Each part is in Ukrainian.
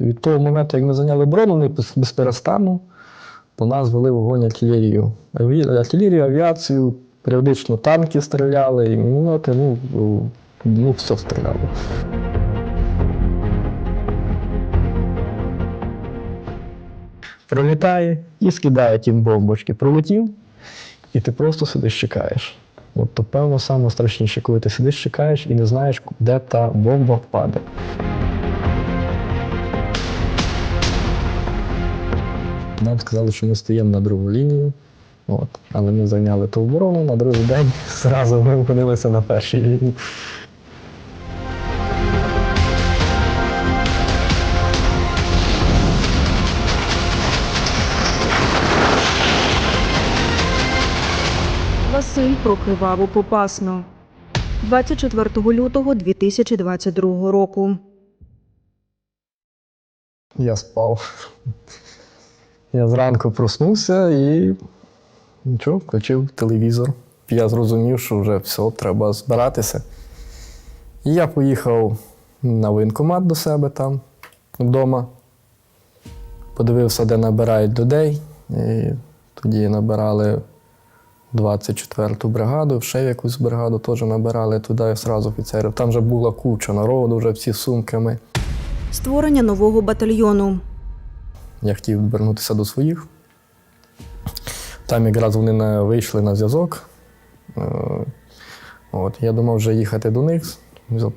Від того моменту, як ми зайняли оборону, вони без- без перестану по нас вели вогонь артилерію. Артилерію, авіацію, періодично танки стріляли, і міномети, ну, ну все стріляло. Пролітає і скидає ті бомбочки. Пролетів, і ти просто сидиш чекаєш. От то, певно, саме страшніше, коли ти сидиш, чекаєш і не знаєш, де та бомба впаде. Нам сказали, що ми стоїмо на другу лінію. От. Але ми зайняли ту оборону, на другий день зразу ми опинилися на першій лінії. Василь про криваву попасну. 24 лютого 2022 року. Я спав. Я зранку проснувся і нічого, включив телевізор. Я зрозумів, що вже все, треба збиратися. І я поїхав на воєнкомат до себе там вдома. Подивився, де набирають людей. І тоді набирали 24-ту бригаду, ще якусь бригаду теж набирали туди одразу офіцерів. Там вже була куча народу, вже всі сумками. Створення нового батальйону. Я хотів вернутися до своїх. Там якраз вони на, вийшли на зв'язок. Е, От, я думав вже їхати до них, е,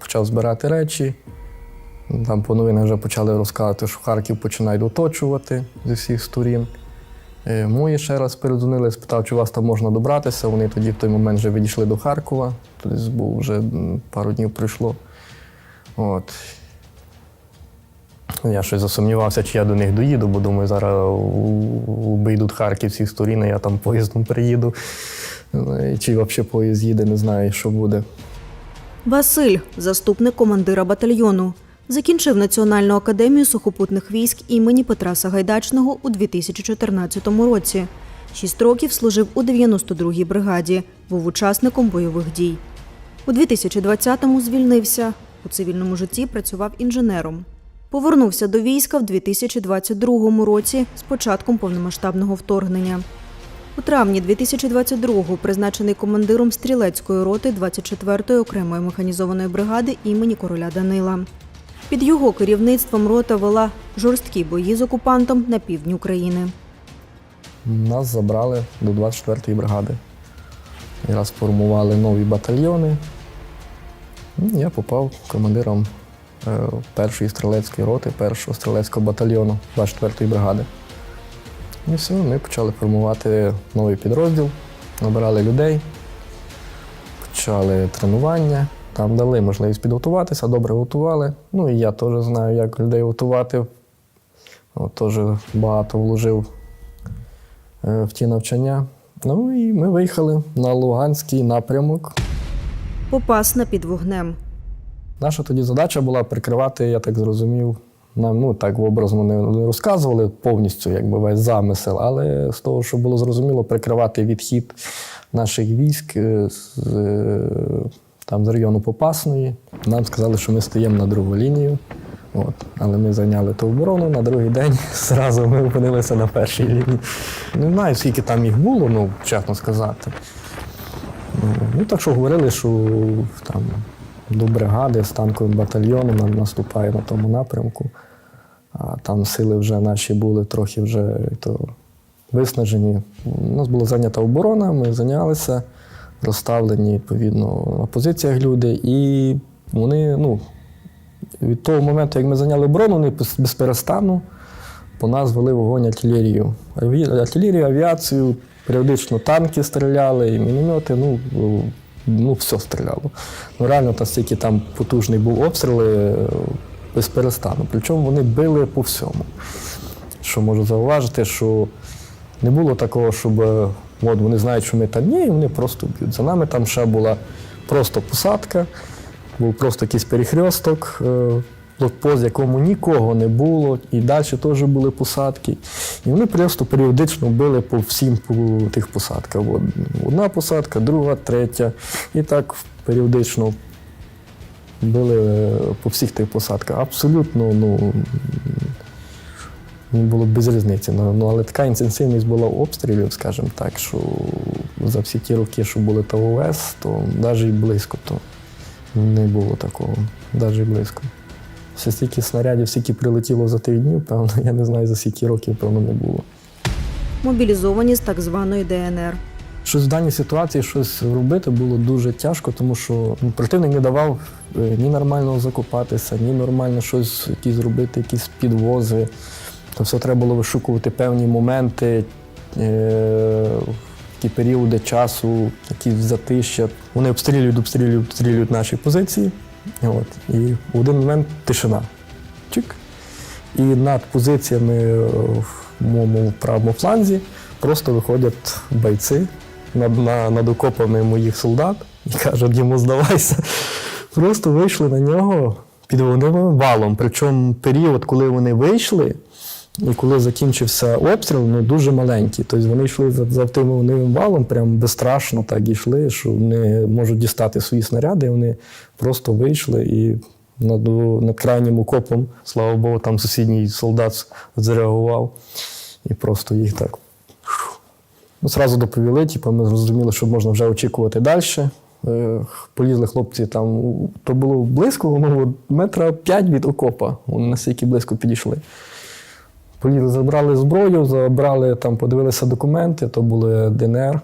почав збирати речі. Там по новинах вже почали розказувати, що Харків починають оточувати зі всіх сторін. Е, Мої ще раз передзвонили, спитав, чи вас там можна добратися. Вони тоді в той момент вже відійшли до Харкова. Тобто був вже пару днів пройшло. От. Я щось засумнівався, чи я до них доїду, бо думаю, зараз обійдуть Харків всі сторін, я там поїздом приїду. Е, Чи взагалі поїзд їде, не знаю, що буде. Василь, заступник командира батальйону. Закінчив Національну академію сухопутних військ імені Петра Сагайдачного у 2014 році. Шість років служив у 92-й бригаді, був учасником бойових дій. У 2020-му звільнився. У цивільному житті працював інженером. Повернувся до війська в 2022 році з початком повномасштабного вторгнення. У травні 2022-го призначений командиром стрілецької роти 24-ї окремої механізованої бригади імені короля Данила. Під його керівництвом рота вела жорсткі бої з окупантом на півдні України. Нас забрали до 24-ї бригади. Якраз формували нові батальйони. Ну, Я попав командиром першої стрілецької роти, першого стрілецького батальйону 24-ї бригади. І все, ми почали формувати новий підрозділ, набирали людей, почали тренування. Там дали можливість підготуватися, добре готували. Ну і я теж знаю, як людей готувати. Теж багато вложив е, в ті навчання. Ну і ми виїхали на Луганський напрямок. Попасна під вогнем. Наша тоді задача була прикривати, я так зрозумів, нам ну так образно не розказували повністю, якби весь замисел, але з того, що було зрозуміло, прикривати відхід наших військ е, з, е, там, з району Попасної. Нам сказали, що ми стоїмо на другу лінію. От. Але ми зайняли ту оборону на другий день. Зразу ми опинилися на першій лінії. Не знаю, скільки там їх було, ну, чесно сказати. Ну, Ну, так що говорили, що там до бригади з танковим батальйоном на- наступає на тому напрямку. А там сили вже наші були трохи вже то, виснажені. У нас була зайнята оборона, ми зайнялися, розставлені відповідно на позиціях люди. І вони, ну, від того моменту, як ми зайняли оборону, вони без- без по нас вели вогонь артилерію. Артилерію, авіацію, періодично танки стріляли, і міномети, ну, ну все стріляло. Ну, реально, настільки там потужний був обстріл е, без перестану. Причому вони били по всьому. Що можу зауважити, що не було такого, щоб е, от вони знають, що ми там ні, і вони просто б'ють. За нами там ще була просто посадка, був просто якийсь перехресток, е, блокпост, якому нікого не було, і далі теж були посадки. І вони просто періодично били по всім по тих посадках. Одна посадка, друга, третя. І так періодично били е, по всіх тих посадках. Абсолютно, ну. Було без різниці. Ну, ну, але така інтенсивність була обстрілів, скажімо так, що за всі ті роки, що були ТВС, то навіть близько то не було такого. Навіть близько. Ще стільки снарядів, скільки прилетіло за тих днів, певно, я не знаю, за скільки років, певно, не було. Мобілізовані з так званої ДНР. Щось в даній ситуації щось робити було дуже тяжко, тому що ну, противник не давав е, ні нормально закопатися, ні нормально щось якісь зробити, якісь підвози. То все треба було вишукувати певні моменти, е, такі періоди часу, якісь затища. Вони обстрілюють, обстрілюють, обстрілюють наші позиції. От. І в один момент тишина. Чик. І над позиціями е, в моєму правому фланзі просто виходять бойці над, на, над окопами моїх солдат і кажуть йому здавайся. Просто вийшли на нього під вогневим валом. Причому період, коли вони вийшли, і коли закінчився обстріл, ну дуже маленький. Тобто вони йшли за, за тим вогневим валом, прям безстрашно так йшли, що вони можуть дістати свої снаряди, і вони просто вийшли і над, над крайнім окопом, слава Богу, там сусідній солдат зреагував і просто їх так. Ну, Зразу доповіли, типу, ми зрозуміли, що можна вже очікувати далі. Е, Полізли хлопці там, то було близько, ну, метра п'ять від окопа. Вони настільки близько підійшли. Забрали зброю, забрали там, подивилися документи, то були ДНР,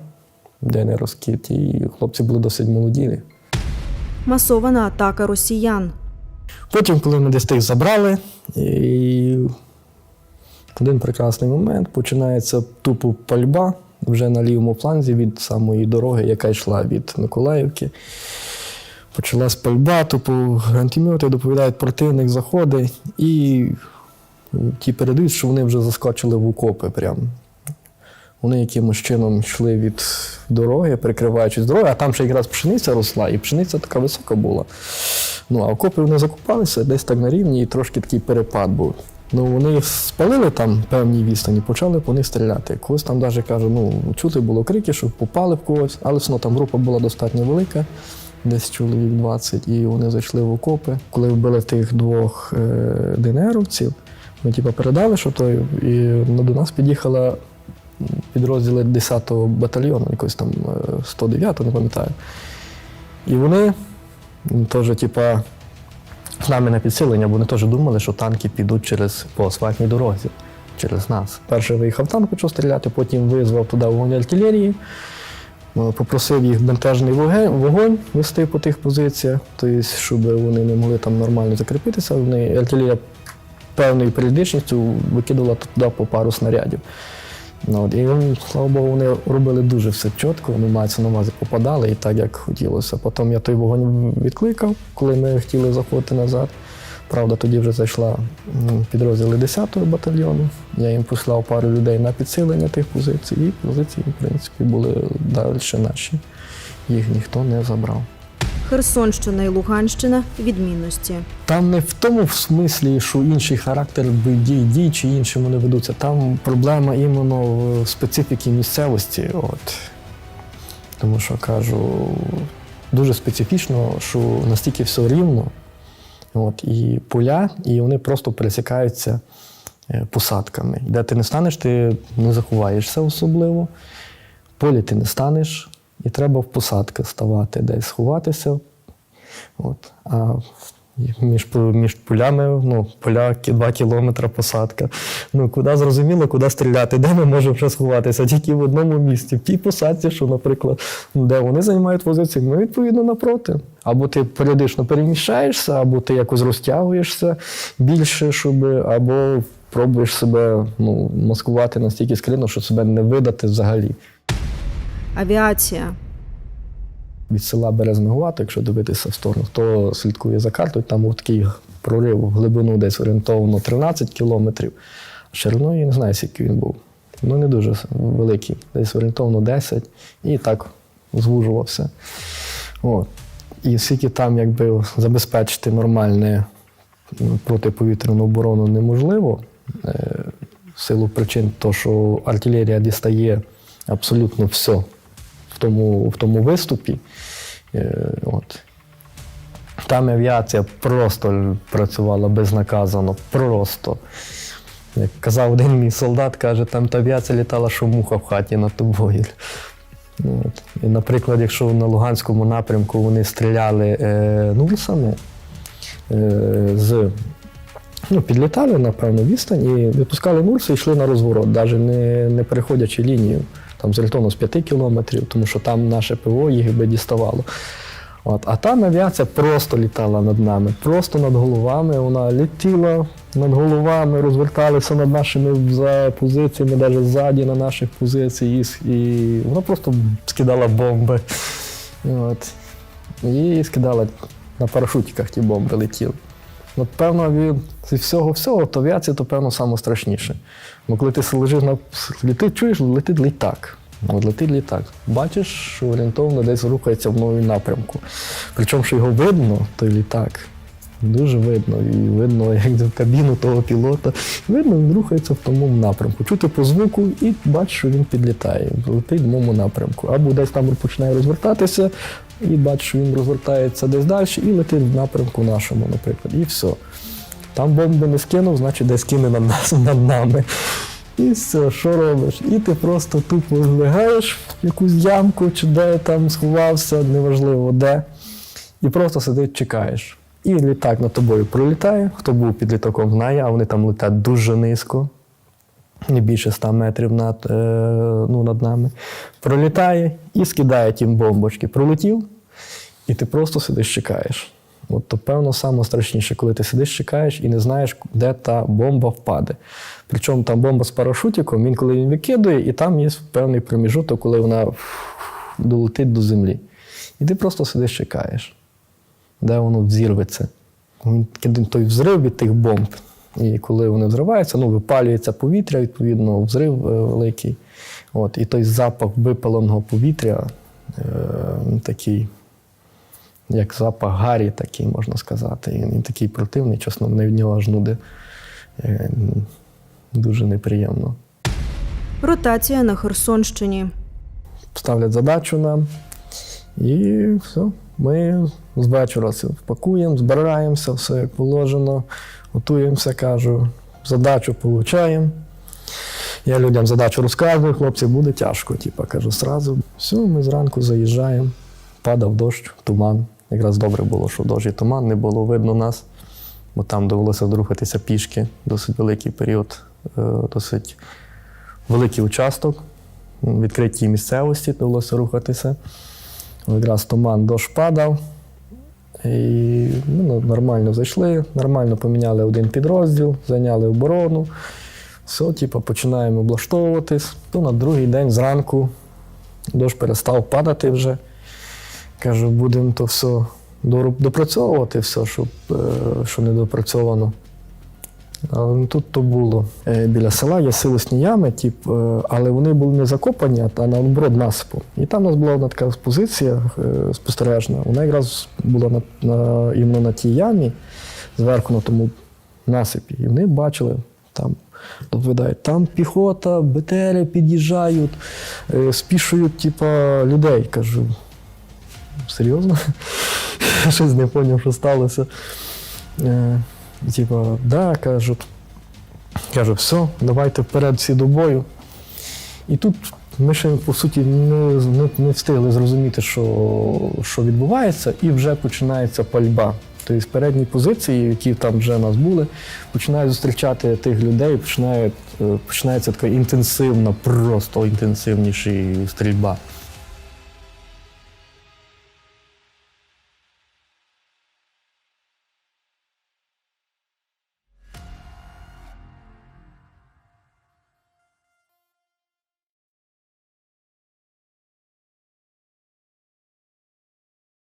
ДНРовські, ті хлопці були досить молоді. Масована атака росіян. Потім, коли ми десь тих забрали, і в один прекрасний момент починається тупо пальба вже на лівому фланзі від самої дороги, яка йшла від Миколаївки. Почалась пальба, тупо гранатомети доповідають, противник заходить, і ті передають, що вони вже заскочили в окопи прямо. Вони якимось чином йшли від дороги, прикриваючись дорогою, а там ще якраз пшениця росла, і пшениця така висока була. Ну, а окопи вони закопалися десь так на рівні, і трошки такий перепад був. Ну, вони спалили там певній відстані, почали по них стріляти. Когось там навіть каже, ну, чути було крики, що попали в когось, але все там група була достатньо велика, десь чоловік 20, і вони зайшли в окопи. Коли вбили тих двох е, ДНРовців, ми типу, передали, що той, і ну, до нас під'їхала підрозділи 10-го батальйону, якось там е, 109-го, не пам'ятаю. І вони теж, типа, з нами на підсилення, бо вони теж думали, що танки підуть через по асфальтній дорозі, через нас. Перший виїхав танк, почав стріляти, потім визвав туди вогонь артилерії, е, попросив їх бентежний вогонь вести по тих позиціях, тобто, щоб вони не могли там нормально закріпитися. Вони артилерія певною періодичністю викидувала туди по пару снарядів. Ну, і слава Богу, вони робили дуже все чітко, вони мається на увазі попадали і так, як хотілося. Потім я той вогонь відкликав, коли ми хотіли заходити назад. Правда, тоді вже зайшла підрозділи 10-го батальйону. Я їм послав пару людей на підсилення тих позицій, і позиції, в принципі, були далі наші. Їх ніхто не забрав. Херсонщина і Луганщина відмінності. Там не в тому в смислі, що інший характер дій, дій чи іншим вони ведуться. Там проблема іменно в специфіки місцевості. От. Тому що кажу, дуже специфічно, що настільки все рівно, от, і поля, і вони просто пересікаються е, посадками. Де ти не станеш, ти не заховаєшся особливо. Полі ти не станеш, і треба в посадках ставати, десь сховатися. От. А між, між полями, ну, поля два кілометри посадка. Ну, куди зрозуміло, куди стріляти, де ми можемо ще сховатися? Тільки в одному місці, в тій посадці, що, наприклад, де вони займають позицію, ми відповідно напроти. Або ти періодично переміщаєшся, або ти якось розтягуєшся більше, щоб, або пробуєш себе ну, маскувати настільки скринно, що себе не видати взагалі. Авіація. від села Березнегувато, якщо дивитися в сторону, хто слідкує за картою, там був такий прорив в глибину десь орієнтовно 13 кілометрів. Шириною я не знаю, скільки він був. Ну, не дуже великий, десь орієнтовно 10, і так звужувався. От. І скільки там якби забезпечити нормальне протиповітряну оборону неможливо, е, в силу причин, то, що артилерія дістає абсолютно все в тому, в тому виступі. Е, от. Там авіація просто працювала безнаказано, просто. Як казав один мій солдат, каже, там та авіація літала, що муха в хаті над тобою. Ну, От. І, наприклад, якщо на Луганському напрямку вони стріляли е, нурсами е, з. Ну, підлітали, напевно, відстань і відпускали нурси і йшли на розворот, навіть не, не переходячи лінію, там зорієнтовно з 5 кілометрів, тому що там наше ПВО їх би діставало. От, а там авіація просто літала над нами, просто над головами. Вона летіла над головами, розверталася над нашими за позиціями, навіть ззаді на наших позиціях, і, вона просто скидала бомби. От. І скидала на парашутиках ті бомби летіли. От, певно, від зі всього всього, то авіація, то певно саме страшніше. Бо коли ти лежиш на летить, чуєш, летить літак. От летить літак. Бачиш, що орієнтовно десь рухається в новому напрямку. Причому, що його видно, той літак. Дуже видно. І видно, як в кабіну того пілота. Видно, він рухається в тому напрямку. Чути по звуку і бачиш, що він підлітає, летить в моєму напрямку. Або десь там починає розвертатися, і бачиш, що він розвертається десь далі і летить в напрямку нашому, наприклад. І все. Там бомби не скинув, значить десь кине над, нас, над нами. І все, що робиш? І ти просто тупо лягаєш в якусь ямку, чи де там сховався, неважливо де. І просто сидиш, чекаєш. І літак над тобою пролітає. Хто був під літаком, знає, а вони там летять дуже низько, не більше 100 метрів над, е, ну, над нами. Пролітає і скидає тім бомбочки. Пролетів, і ти просто сидиш, чекаєш. От то, певно, саме страшніше, коли ти сидиш, чекаєш і не знаєш, де та бомба впаде. Причому там бомба з парашутиком, він коли він викидує, і там є певний проміжуток, коли вона долетить до землі. І ти просто сидиш, чекаєш, де воно взірветься. Він той взрив від тих бомб. І коли вони взриваються, ну, випалюється повітря, відповідно, взрив е, великий. От, і той запах випаленого повітря е, такий як запах гарі, такий, можна сказати. Він, він такий противний, чесно, мене від нього аж нуди. Е, Дуже неприємно. Ротація на Херсонщині. Ставлять задачу нам, і все. Ми з вечора це пакуємо, збираємося, все як положено, готуємося, кажу, задачу получаємо. Я людям задачу розказую, хлопці, буде тяжко. Типа, кажу, сразу. Все, ми зранку заїжджаємо, падав дощ, туман. Якраз добре було, що дощ і туман, не було видно нас, бо там довелося рухатися пішки, досить великий період, е, досить великий участок, відкритій місцевості довелося рухатися. Якраз туман, дощ падав. І ну, нормально зайшли, нормально поміняли один підрозділ, зайняли оборону. Все, типу, починаємо облаштовуватись. То на другий день зранку дощ перестав падати вже. Кажу, будемо то все допрацьовувати, все, щоб, е, що не допрацьовано. Але не тут то було. Е, Біля села є силосні ями, тип, е, але вони були не закопані, а наоборот насипом. І там у нас була одна така позиція спостережна. Вона якраз була на, на, іменно на тій ямі, зверху на тому насипі. І вони бачили там. Доповідають, там піхота, БТРи під'їжджають, спішують, типа, людей. Кажу, серйозно? Щось не зрозумів, що сталося. Типа, да, кажуть. Кажу, все, давайте вперед всі до бою. І тут ми ще, по суті, не, не, не встигли зрозуміти, що, що відбувається, і вже починається пальба. Тобто з передній позиції, які там вже в нас були, починають зустрічати тих людей, починають, е, починається така інтенсивна, просто інтенсивніша стрільба.